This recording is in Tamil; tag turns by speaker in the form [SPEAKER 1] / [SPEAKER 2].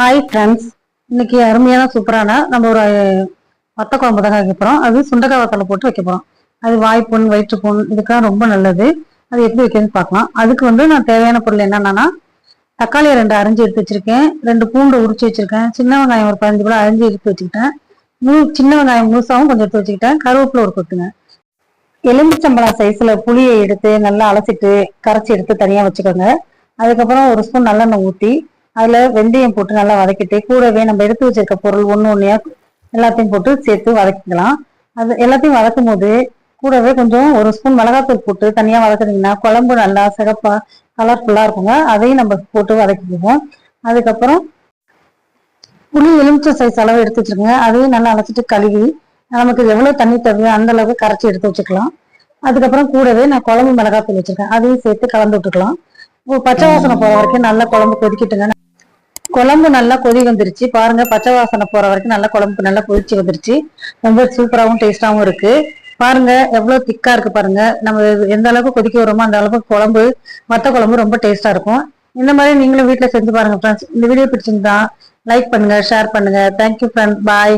[SPEAKER 1] ஹாய் ஃப்ரெண்ட்ஸ் இன்னைக்கு அருமையான சூப்பரான நம்ம ஒரு வத்த குழம்பு தான் வைக்க போகிறோம் அது சுண்டக்காய் வத்தலை போட்டு வைக்க போகிறோம் அது வாய்ப்புண் வயிற்றுப்புண் இதுக்கெல்லாம் ரொம்ப நல்லது. அது எப்படி வைக்கணும்னு பார்க்கலாம். அதுக்கு வந்து நான் தேவையான பொருள் என்னென்னா தக்காளியை ரெண்டு அரிஞ்சு எடுத்து வச்சிருக்கேன். ரெண்டு பூண்டு உரிச்சு வச்சிருக்கேன். சின்ன வெங்காயம் ஒரு பதினஞ்சு கூட அரிஞ்சு எடுத்து வச்சுக்கிட்டேன். மூ சின்ன வெங்காயம் முழுசாகவும் கொஞ்சம் எடுத்து வச்சுக்கிட்டேன். கருவேப்பில் ஒரு கொத்துங்க. எலுமிச்சம்பழம் சைஸில் புளியை எடுத்து நல்லா அலசிட்டு கரைச்சி எடுத்து தனியாக வச்சுக்கோங்க. அதுக்கப்புறம் ஒரு ஸ்பூன் நல்லெண்ணெய் ஊற்றி அதுல வெந்தயம் போட்டு நல்லா வதக்கிட்டு கூடவே நம்ம எடுத்து வச்சிருக்க பொருள் ஒன்று ஒன்றையா எல்லாத்தையும் போட்டு சேர்த்து வதக்கிக்கலாம். அது எல்லாத்தையும் வதக்கும் போது கூடவே கொஞ்சம் ஒரு ஸ்பூன் மிளகாத்தூள் போட்டு தனியா வதக்குனீங்கன்னா குழம்பு நல்லா சிகப்பா கலர்ஃபுல்லாக இருக்குங்க. அதையும் நம்ம போட்டு வதக்கிக்குவோம் அதுக்கப்புறம் புளி எலுமிச்சை சைஸ் அளவு எடுத்து வச்சிருக்கோங்க. அதையும் நல்லா அழைச்சிட்டு கழுவி நமக்கு எவ்வளவு தண்ணி தேவையோ அந்த அளவுக்கு கரைச்சி எடுத்து வச்சுக்கலாம். அதுக்கப்புறம் கூடவே நான் குழம்பு மிளகாத்தூள் வச்சிருக்கேன். அதையும் சேர்த்து கலந்து விட்டுக்கலாம். பச்சை வாசனை போற வரைக்கும் நல்லா குழம்பு கொதிக்கிட்டுங்க. குழம்பு நல்லா கொதி வந்துருச்சு. பாருங்க பச்சை வாசனை போற வரைக்கும் நல்லா குழம்பு நல்லா கொதிச்சு வந்துருச்சு. ரொம்ப சூப்பராகவும் டேஸ்டாகவும் இருக்கு. பாருங்க எவ்வளவு திக்கா இருக்கு பாருங்க. நம்ம எந்த அளவுக்கு கொதிக்க வரோமோ அந்த அளவுக்கு குழம்பு மத்த குழம்பு ரொம்ப டேஸ்டா இருக்கும். இந்த மாதிரி நீங்களும் வீட்டுல செஞ்சு பாருங்க ஃப்ரெண்ட்ஸ் இந்த வீடியோ பிடிச்சிருந்தா லைக் பண்ணுங்க ஷேர் பண்ணுங்க. தேங்க்யூ ஃப்ரெண்ட் பாய்